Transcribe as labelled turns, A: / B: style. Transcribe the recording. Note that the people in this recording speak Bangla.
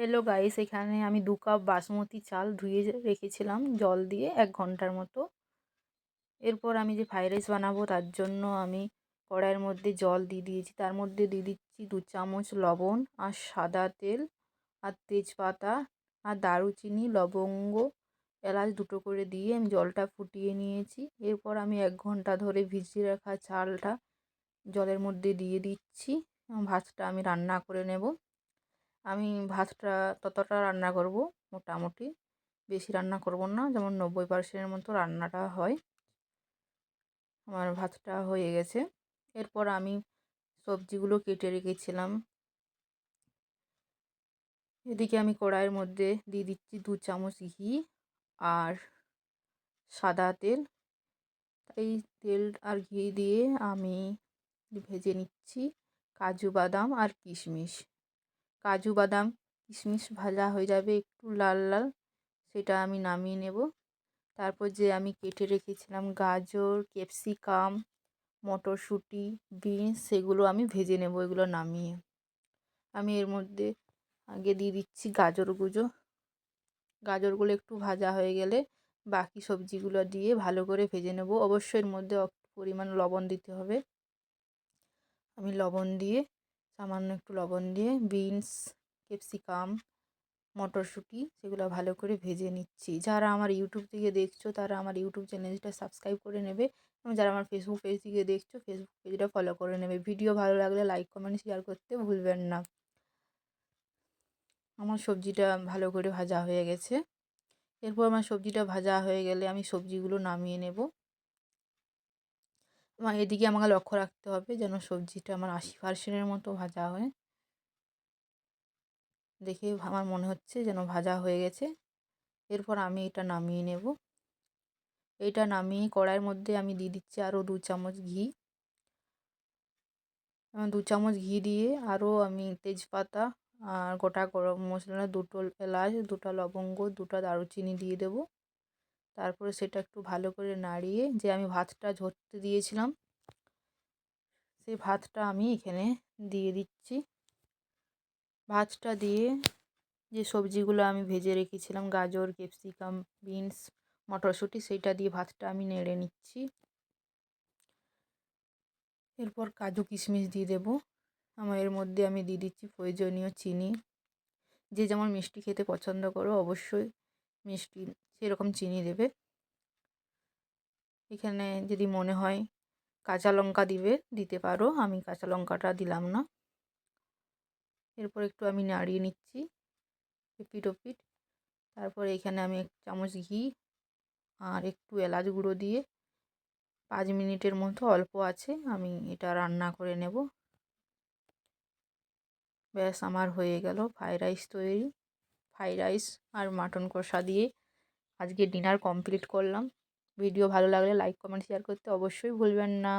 A: হ্যালো গাইস এখানে আমি দু কাপ বাসমতি চাল ধুয়ে রেখেছিলাম জল দিয়ে এক ঘণ্টার মতো। এরপর আমি যে ফ্রাইড রাইস বানাবো তার জন্য আমি কড়াইয়ের মধ্যে জল দিয়ে দিয়েছি। তার মধ্যে দিয়ে দিচ্ছি দু চামচ লবণ আর সাদা তেল আর তেজপাতা আর দারুচিনি, লবঙ্গ, এলাচ দুটো করে দিয়ে আমি জলটা ফুটিয়ে নিয়েছি। এরপর আমি এক ঘণ্টা ধরে ভিজিয়ে রাখা চালটা জলের মধ্যে দিয়ে দিচ্ছি। ভাতটা আমি রান্না করে নেব। আমি ভাতটা ততটা রান্না করব মোটামুটি। বেশি রান্না করব না, যেমন নব্বই পার্সেন্টের মতো রান্নাটা হয়। আমার ভাতটা হয়ে গেছে। এরপর আমি সবজিগুলো কেটে রেখেছিলাম। এদিকে আমি কড়াইয়ের মধ্যে দিয়ে দিচ্ছি দু চামচ ঘি আর সাদা তেল। এই তেল আর ঘি দিয়ে আমি ভেজে নিচ্ছি কাজু বাদাম আর কিশমিশ। কাজু বাদাম, কিশমিশ ভাজা হয়ে যাবে একটু লাল লাল, সেটা আমি নামিয়ে নেব। তারপর যে আমি কেটে রেখেছিলাম গাজর, ক্যাপসিকাম, মটরশুঁটি, বিনস, সেগুলো আমি ভেজে নেব এগুলো নামিয়ে। আমি এর মধ্যে আগে দিয়ে দিচ্ছি গাজর গুঁজো। গাজরগুলো একটু ভাজা হয়ে গেলে বাকি সবজিগুলো দিয়ে ভালো করে ভেজে নেব। অবশ্যই এর মধ্যে পরিমাণ লবণ দিতে হবে। আমি লবণ দিয়ে সামান্য একটু লবণ দিয়ে, বিনস, ক্যাপসিকাম, মটরশুঁটি সেগুলো ভালো করে ভেজে নিচ্ছি। যারা আমার ইউটিউব থেকে দেখছ, তারা আমার ইউটিউব চ্যানেলটা সাবস্ক্রাইব করে নেবে এবং যারা আমার ফেসবুক পেজ থেকে দেখছ, ফেসবুক পেজটা ফলো করে নেবে। ভিডিও ভালো লাগলে লাইক, কমেন্ট, শেয়ার করতে ভুলবেন না। আমার সবজিটা ভালো করে ভাজা হয়ে গেছে। এরপর আমার সবজিটা ভাজা হয়ে গেলে আমি সবজিগুলো নামিয়ে নেব। এদিকে আমাকে লক্ষ্য রাখতে হবে যেন সবজিটা আমার আশি পার্সেন্টের মতো ভাজা হয়। দেখে আমার মনে হচ্ছে যেন ভাজা হয়ে গেছে। এরপর আমি এটা নামিয়ে নেব। এইটা নামিয়ে কড়াইয়ের মধ্যে আমি দিয়ে দিচ্ছি আরও দু চামচ ঘি। দু চামচ ঘি দিয়ে আরও আমি তেজপাতা আর গোটা গরম মশলা, দুটো এলাচ, দুটো লবঙ্গ, দুটো দারুচিনি দিয়ে দেব। তারপরে সেটা একটু ভালো করে নাড়িয়ে যে আমি ভাতটা ঝরতে দিয়েছিলাম সেই ভাতটা আমি এখানে দিয়ে দিচ্ছি। ভাতটা দিয়ে যে সবজিগুলো আমি ভেজে রেখেছিলাম, গাজর, ক্যাপসিকাম, বিনস, মটরশুঁটি, সেইটা দিয়ে ভাতটা আমি নেড়ে নিচ্ছি। এরপর কাজু কিশমিশ দিয়ে দেব। আমার এর মধ্যে আমি দিয়ে দিচ্ছি প্রয়োজনীয় চিনি। যে যেমন মিষ্টি খেতে পছন্দ করো, অবশ্যই মিষ্টি সেরকম চিনি দেবে। এখানে যদি মনে হয় কাঁচা লঙ্কা দিবে, দিতে পারো। আমি কাঁচা লঙ্কাটা দিলাম না। এরপর একটু আমি নাড়িয়ে নিচ্ছি এপিট ওপিট। তারপর এখানে আমি এক চামচ ঘি আর একটু এলাচ গুঁড়ো দিয়ে পাঁচ মিনিটের মতো অল্প আছে, আমি এটা রান্না করে নেব। ব্যাস, আমার হয়ে গেল ফ্রাইড রাইস তৈরি। ফ্রাইড রাইস আর মাটন কষা দিয়ে আজকে ডিনার কমপ্লিট করলাম। ভিডিও ভালো লাগলে লাইক, কমেন্ট শেয়ার করতে অবশ্যই ভুলবেন না।